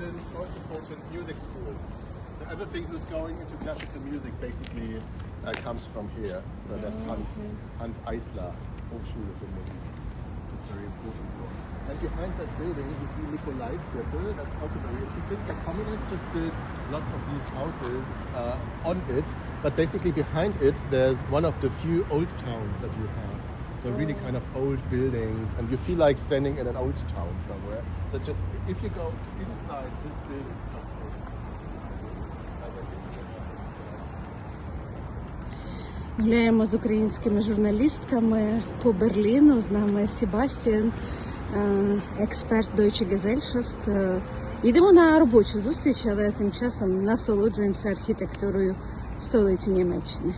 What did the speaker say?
an most important music school. So everything who's going into classical music basically uh, comes from here. So that's Hans, Hans Eisler, Hochschule für Musik. It's very important. one. And behind that building, you see Nikolai Viertel. That's also very interesting. The communists just built lots of these houses uh, on it, but basically behind it, there's one of the few old towns that you have. So really kind of old buildings, and you feel like standing in an old town somewhere. So just if you go inside this building. Гуляємо з українськими журналістками по Берліну. З нами Себастьян, е, експерт Deutsche Gesellschaft. Е, Йдемо на робочу зустріч, але тим часом насолоджуємося архітектурою столиці Німеччини.